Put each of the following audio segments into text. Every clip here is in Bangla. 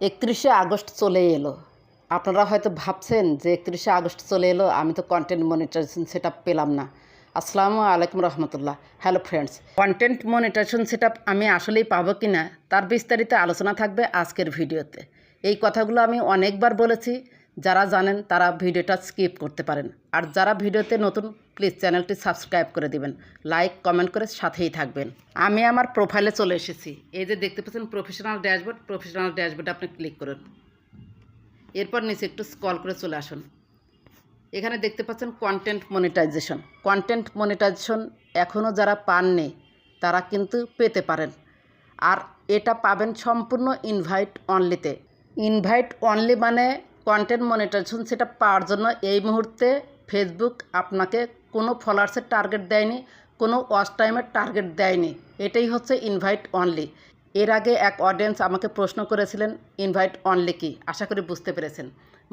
একত্রিশে আগস্ট চলে এলো। আপনারা হয়তো ভাবছেন যে একত্রিশে আগস্ট চলে এলো, আমি তো কন্টেন্ট মনিটাইজেশন সেটা পেলাম না। আসসালামু আলাইকুম রহমতুল্লাহ। Hello friends content monetisation set আমি আসলেই পাবো কি না তার বিস্তারিত আলোচনা থাকবে আজকের ভিডিওতে। এই কথাগুলো আমি অনেকবার বলেছি যারা জানেন তারা ভিডিওটা স্কিপ করতে পারেন। আর যারা ভিডিওতে নতুন, প্লিজ চ্যানেলটি সাবস্ক্রাইব করে দিবেন। লাইক, কমেন্ট করে সাথেই থাকবেন। আমি আমার প্রোফাইলে চলে এসেছি। এই যে দেখতে পাচ্ছেন প্রফেশনাল ড্যাশবোর্ড, প্রফেশনাল ড্যাশবোর্ডে আপনি ক্লিক করুন। এরপর নিচে একটু স্কল করে চলে আসুন। এখানে দেখতে পাচ্ছেন কন্টেন্ট মনিটাইজেশন কন্টেন্ট মনিটাইজেশন এখনও যারা পাননি, তারা কিন্তু পেতে পারেন। আর এটা পাবেন সম্পূর্ণ ইনভাইট অনলিতে ইনভাইট অনলি মানে কন্টেন্ট মনিটাইজেশন সেটা পাওয়ার জন্য এই মুহূর্তে ফেসবুক আপনাকে কোনো ফলোয়ার্সের টার্গেট দেয়নি, কোনো ওয়াচ টাইমের টার্গেট দেয়নি। এটাই হচ্ছে ইনভাইট অনলি এর আগে এক অডিয়েন্স আমাকে প্রশ্ন করেছিলেন ইনভাইট অনলি কি? আশা করি বুঝতে পেরেছেন।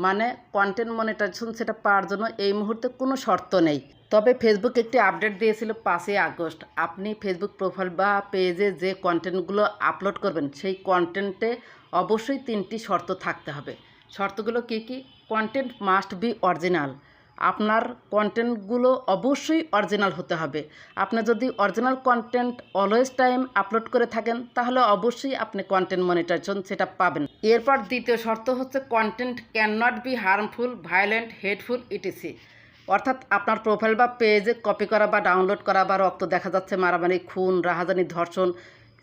মানে কন্টেন্ট মনিটাইজেশন সেটা পাওয়ার জন্য এই মুহূর্তে কোনো শর্ত নেই। তবে ফেসবুক একটি আপডেট দিয়েছিল পাঁচই আগস্ট। আপনি ফেসবুক প্রোফাইল বা পেজে যে কন্টেন্টগুলো আপলোড করবেন, সেই কন্টেন্টে অবশ্যই তিনটি শর্ত থাকতে হবে। শর্তগুলো কী কী? কন্টেন্ট মাস্ট বি অরিজিনাল আপনার কন্টেন্টগুলো অবশ্যই অরিজিনাল হতে হবে। আপনি যদি original content always time upload করে থাকেন, তাহলে অবশ্যই আপনি কন্টেন্ট মনিটাইজেশন সেটা পাবেন। এরপর দ্বিতীয় শর্ত হচ্ছে content can not be harmful violent hateful ETC অর্থাৎ আপনার প্রোফাইল বা পেজে কপি করা বা ডাউনলোড করা বা রক্ত দেখা যাচ্ছে, মারামারি, খুন, রাহাজানি, ধর্ষণ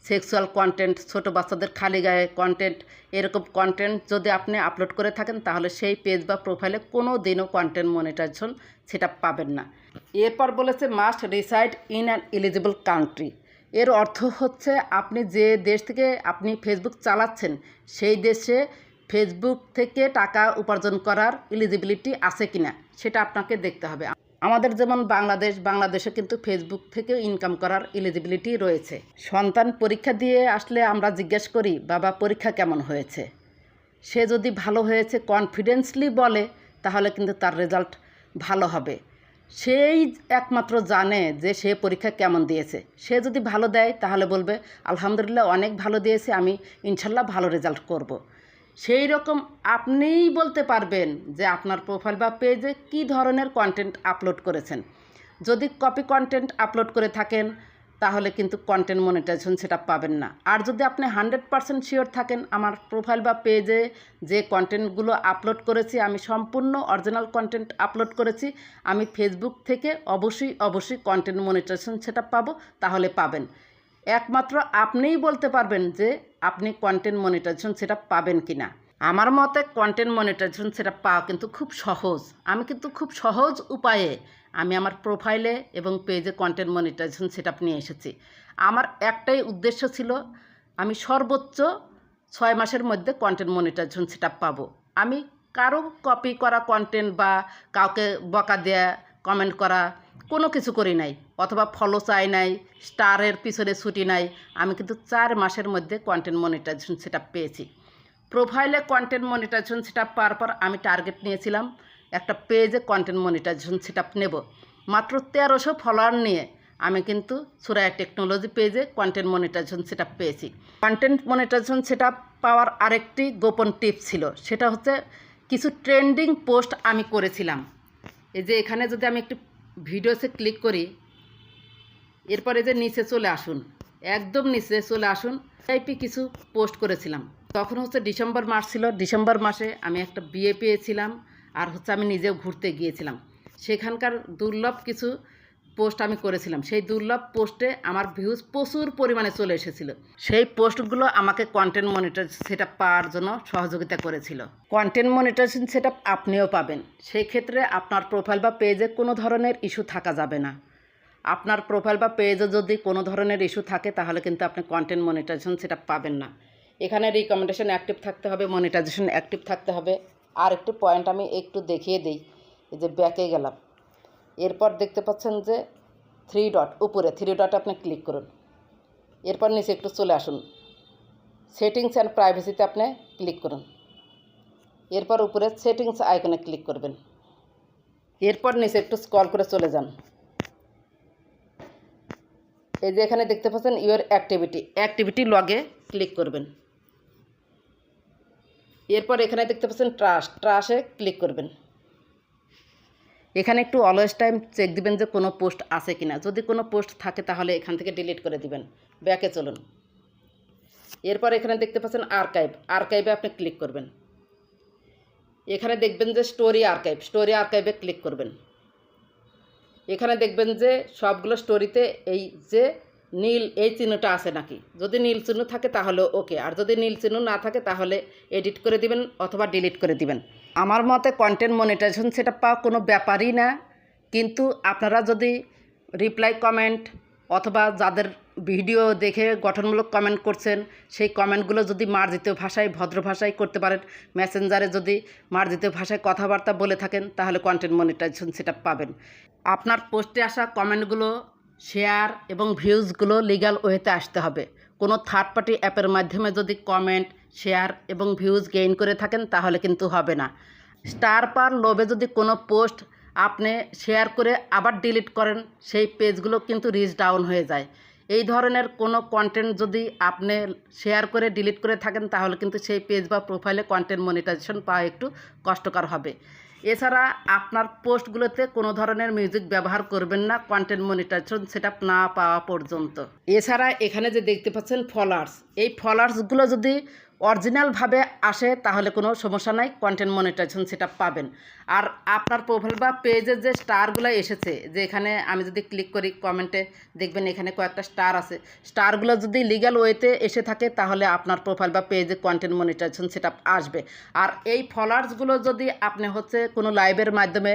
সেক্সুয়াল কন্টেন্ট, ছোট বাচ্চাদের খালি গায়ে কন্টেন্ট এরকম কন্টেন্ট যদি আপনি আপলোড করে থাকেন, তাহলে সেই পেজ বা প্রোফাইলে কোনো দিনও কন্টেন্ট মনিটাইজেশন সেটা পাবেন না। এরপর বলেছে must reside in an eligible country এর অর্থ হচ্ছে, আপনি যে দেশ থেকে আপনি ফেসবুক চালাচ্ছেন, সেই দেশে ফেসবুক থেকে টাকা উপার্জন করার এলিজিবিলিটি আছে কিনা, সেটা আপনাকে দেখতে হবে। আমাদের যেমন বাংলাদেশ, বাংলাদেশে কিন্তু ফেসবুক থেকে ইনকাম করার এলিজিবিলিটি রয়েছে। সন্তান পরীক্ষা দিয়ে আসলে আমরা জিজ্ঞেস করি, বাবা, পরীক্ষা কেমন হয়েছে? সে যদি ভালো হয়েছে কনফিডেন্সলি বলে, তাহলে কিন্তু তার রেজাল্ট ভালো হবে। সেই একমাত্র জানে যে সে পরীক্ষা কেমন দিয়েছে। সে যদি ভালো দেয়, তাহলে বলবে, আলহামদুলিল্লাহ, অনেক ভালো দিয়েছে, আমি ইনশাল্লাহ ভালো রেজাল্ট করব। সেই রকম আপনিই বলতে পারবেন যে আপনার প্রোফাইল বা পেজে কী ধরনের কন্টেন্ট আপলোড করেছেন। যদি কপি কন্টেন্ট আপলোড করে থাকেন, তাহলে কিন্তু কন্টেন্ট মনিটাইজেশন সেটা পাবেন না। আর যদি আপনি হান্ড্রেড পারসেন্ট শিওর থাকেন, আমার প্রোফাইল বা পেজে যে কন্টেন্টগুলো আপলোড করেছি, আমি সম্পূর্ণ অরিজিনাল কন্টেন্ট আপলোড করেছি, আমি ফেসবুক থেকে অবশ্যই অবশ্যই কন্টেন্ট মনিটাইজেশন সেটা পাবো, তাহলে পাবেন। একমাত্র আপনিই বলতে পারবেন যে আপনি কন্টেন্ট মনিটাইজেশন সেটা পাবেন কি না আমার মতে কন্টেন্ট মনিটাইজেশন সেটা পাওয়া কিন্তু খুব সহজ। আমি কিন্তু খুব সহজ উপায়ে আমি আমার প্রোফাইলে এবং পেজে কন্টেন্ট মনিটাইজেশন সেট নিয়ে এসেছি। আমার একটাই উদ্দেশ্য ছিল, আমি সর্বোচ্চ ছয় মাসের মধ্যে কন্টেন্ট মনিটাইজেশন সেট পাবো। আমি কারও কপি করা কন্টেন্ট বা কাউকে বকা দেয়া কমেন্ট করা কোনো কিছু করি নাই। অথবা ফলো চাই নাই স্টারের পিছনে ছুটি নাই, আমি কিন্তু চার মাসের মধ্যে কন্টেন্ট মনিটাইজেশন সেট পেয়েছি। প্রোফাইলে কন্টেন্ট মনিটাইজেশন সেট পাওয়ার পর আমি টার্গেট নিয়েছিলাম, একটা পেজে কন্টেন্ট মনিটাইজেশন সেট নেব। মাত্র তেরোশো ফলোয়ার নিয়ে আমি কিন্তু সুরায়া টেকনোলজি পেজে কন্টেন্ট মনিটাইজেশন সেট পেয়েছি। কন্টেন্ট মনিটাইজেশন সেট পাওয়ার আরেকটি গোপন টিপ ছিল, সেটা হচ্ছে কিছু ট্রেন্ডিং পোস্ট আমি করেছিলাম। এই যে এখানে যদি আমি একটু ভিডিওসে ক্লিক করি এরপরে যে নিচে চলে আসুন, একদম নিচে চলে আসুন টাইপি কিছু পোস্ট করেছিলাম। তখন হচ্ছে ডিসেম্বর মাস ছিল। ডিসেম্বর মাসে আমি একটা বিয়ে পেয়েছিলাম আর হচ্ছে আমি নিজেও ঘুরতে গিয়েছিলাম। সেখানকার দুর্লভ কিছু পোস্ট আমি করেছিলাম। সেই দুর্লভ পোস্টে আমার ভিউজ প্রচুর পরিমাণে চলে এসেছিল। সেই পোস্টগুলো আমাকে কন্টেন্ট মনিটর সেট আপ পাওয়ার জন্য সহযোগিতা করেছিল। কন্টেন্ট মনিটাইজেশন সেট আপনিও পাবেন। সেই ক্ষেত্রে আপনার প্রোফাইল বা পেজে কোনো ধরনের ইস্যু থাকা যাবে না। আপনার প্রোফাইল বা পেজে যদি কোনো ধরনের ইস্যু থাকে, তাহলে কিন্তু আপনি কন্টেন্ট মনিটাইজেশন সেটা পাবেন না। এখানে রিকমেন্ডেশন অ্যাক্টিভ থাকতে হবে মনিটাইজেশন অ্যাক্টিভ থাকতে হবে। আর একটু পয়েন্ট আমি একটু দেখিয়ে দিই যে ব্যাকে গেলাম। এরপর দেখতে পাচ্ছেন যে থ্রি ডট উপরে থ্রি ডট আপনি ক্লিক করুন। এরপর নিচে একটু চলে আসুন। সেটিংস অ্যান্ড প্রাইভেসিতে আপনি ক্লিক করুন। এরপর উপরে সেটিংস আইকনে ক্লিক করবেন। এরপর নিচে একটু স্কল করে চলে যান। এই যে এখানে দেখতে পাচ্ছেন ইউর অ্যাক্টিভিটি। অ্যাক্টিভিটি লগে ক্লিক করবেন। এরপর এখানে দেখতে পাচ্ছেন ট্রাস্ট ট্রাস্টে ক্লিক করবেন। এখানে একটু অলওয়েজ টাইম চেক দিবেন যে কোনো পোস্ট আছে কিনা। যদি কোনো পোস্ট থাকে তাহলে এখান থেকে ডিলিট করে দিবেন। ব্যাকে চলুন। এরপর এখানে দেখতে পাচ্ছেন আর্কাইভ আর্কাইভে আপনি ক্লিক করবেন। এখানে দেখবেন যে স্টোরি আর্কাইভ স্টোরি আর্কাইভে ক্লিক করবেন। এখানে দেখবেন যে সবগুলো স্টোরিতে এই যে নীল, এই চিহ্নটা আছে নাকি? যদি নীল চিহ্ন থাকে তাহলে ওকে আর যদি নীল চিহ্ন না থাকে তাহলে এডিট করে দিবেন অথবা ডিলিট করে দিবেন। আমার মতে কন্টেন্ট মনিটাইজেশন সেটা পাওয়া কোনো ব্যাপারই না, কিন্তু আপনারা যদি রিপ্লাই কমেন্ট অথবা যাদের ভিডিও দেখে গঠনমূলক কমেন্ট করছেন, সেই কমেন্টগুলো যদি মার্জিত ভাষায়, ভদ্র ভাষায় করতে পারেন মেসেঞ্জারে যদি মার্জিত ভাষায় কথাবার্তা বলে থাকেন, তাহলে কন্টেন্ট মনিটাইজেশন সেটা পাবেন। আপনার পোস্টে আসা কমেন্টগুলো, শেয়ার এবং ভিউজগুলো লিগ্যাল ওয়েতে আসতে হবে। কোনো থার্ড পার্টি অ্যাপের মাধ্যমে যদি কমেন্ট শেয়ার এবং ভিউজ গেইন করে থাকেন, তাহলে কিন্তু হবে না। স্টার পার লোভে যদি কোনো পোস্ট আপনি শেয়ার করে আবার ডিলিট করেন, সেই পেজগুলো কিন্তু রিচ ডাউন হয়ে যায়। এই ধরনের কোনো কন্টেন্ট যদি আপনি শেয়ার করে ডিলিট করে থাকেন, তাহলে কিন্তু সেই পেজ বা প্রোফাইলে কন্টেন্ট মনিটাইজেশন পাওয়া একটু কষ্টকর হবে। এছাড়া আপনার পোস্টগুলোতে কোনো ধরনের মিউজিক ব্যবহার করবেন না কন্টেন্ট মনিটাইজেশন সেটা না পাওয়া পর্যন্ত। এছাড়া এখানে যে দেখতে পাচ্ছেন ফলোয়ার্স এই ফলোয়ার্সগুলো যদি অরিজিনালভাবে আসে, তাহলে কোনো সমস্যা নাই কন্টেন্ট মনিটাইজেশন সেটা পাবেন। আর আপনার প্রোফাইল বা পেজের যে স্টারগুলো এসেছে যে এখানে আমি যদি ক্লিক করি কমেন্টে দেখবেন এখানে কয়েকটা স্টার আছে। স্টারগুলো যদি লিগ্যাল ওয়েতে এসে থাকে, তাহলে আপনার প্রোফাইল বা পেজে কন্টেন্ট মনিটাইজেশন সেটা আসবে। আর এই ফলোয়ার্সগুলো যদি আপনি হচ্ছে কোনো লাইভের মাধ্যমে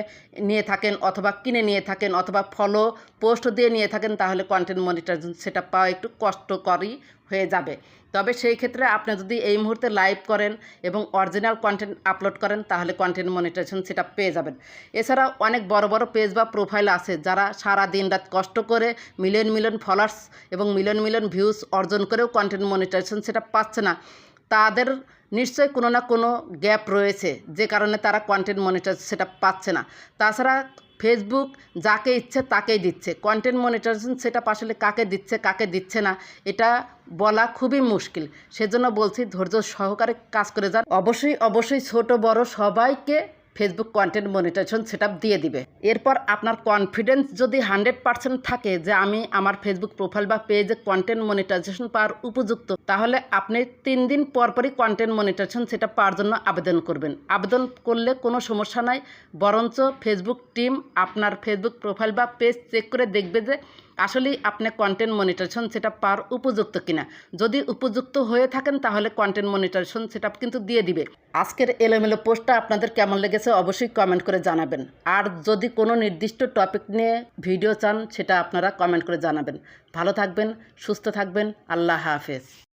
নিয়ে থাকেন, অথবা কিনে নিয়ে থাকেন, অথবা ফলো পোস্ট দিয়ে নিয়ে থাকেন, তাহলে কন্টেন্ট মনিটাইজেশন সেটা পাওয়া একটু কষ্টকরই হয়ে যাবে। তবে সেই ক্ষেত্রে আপনি যদি এই মুহূর্তে লাইভ করেন এবং অরিজিনাল কন্টেন্ট আপলোড করেন, তাহলে কন্টেন্ট মনিটাইজেশন সেটা পেয়ে যাবেন। এছাড়া অনেক বড় বড় পেজ বা প্রোফাইল আছে যারা সারা দিন রাত কষ্ট করে মিলিয়ন মিলিয়ন ফলোয়ার্স এবং মিলিয়ন মিলিয়ন ভিউজ অর্জন করেও কন্টেন্ট মনিটাইজেশন সেটা পাচ্ছে না। তাদের নিশ্চয়ই কোনো না কোনো গ্যাপ রয়েছে, যে কারণে তারা কন্টেন্ট মনিটাইজ সেটা পাচ্ছে না। তাছাড়া ফেসবুক যাকে ইচ্ছে তাকেই দিচ্ছে। কন্টেন্ট মনিটাইজেশন সেটা আসলে কাকে দিচ্ছে কাকে দিচ্ছে না, এটা বলা খুবই মুশকিল। সেজন্য বলছি ধৈর্য সহকারে কাজ করে যান। অবশ্যই অবশ্যই ছোট, বড় সবাইকে ফেসবুক কন্টেন্ট মনিটাইজেশন সেট দিয়ে দিবে। এরপর আপনার কনফিডেন্স যদি হান্ড্রেড পার্সেন্ট থাকে যে আমি আমার ফেসবুক প্রোফাইল বা পেজে কন্টেন্ট মনিটাইজেশন পাওয়ার উপযুক্ত, তাহলে আপনি তিন দিন পরপরই কন্টেন্ট মনিটাইজেশন সেটা পাওয়ার জন্য আবেদন করবেন। আবেদন করলে কোনো সমস্যা নাই, বরঞ্চ ফেসবুক টিম আপনার ফেসবুক প্রোফাইল বা পেজ চেক করে দেখবে যে আসলেই আপনি কন্টেন্ট মনিটাইজেশন সেটা পার উপযুক্ত কিনা? যদি উপযুক্ত হয়ে থাকেন, তাহলে কন্টেন্ট মনিটাইজেশন সেটা কিন্তু দিয়ে দিবে। আজকের এলোমেলো পোস্টটা আপনাদের কেমন লেগেছে অবশ্যই কমেন্ট করে জানাবেন। আর যদি কোনো নির্দিষ্ট টপিক নিয়ে ভিডিও চান, সেটা আপনারা কমেন্ট করে জানাবেন। ভালো থাকবেন, সুস্থ থাকবেন, আল্লাহ হাফেজ।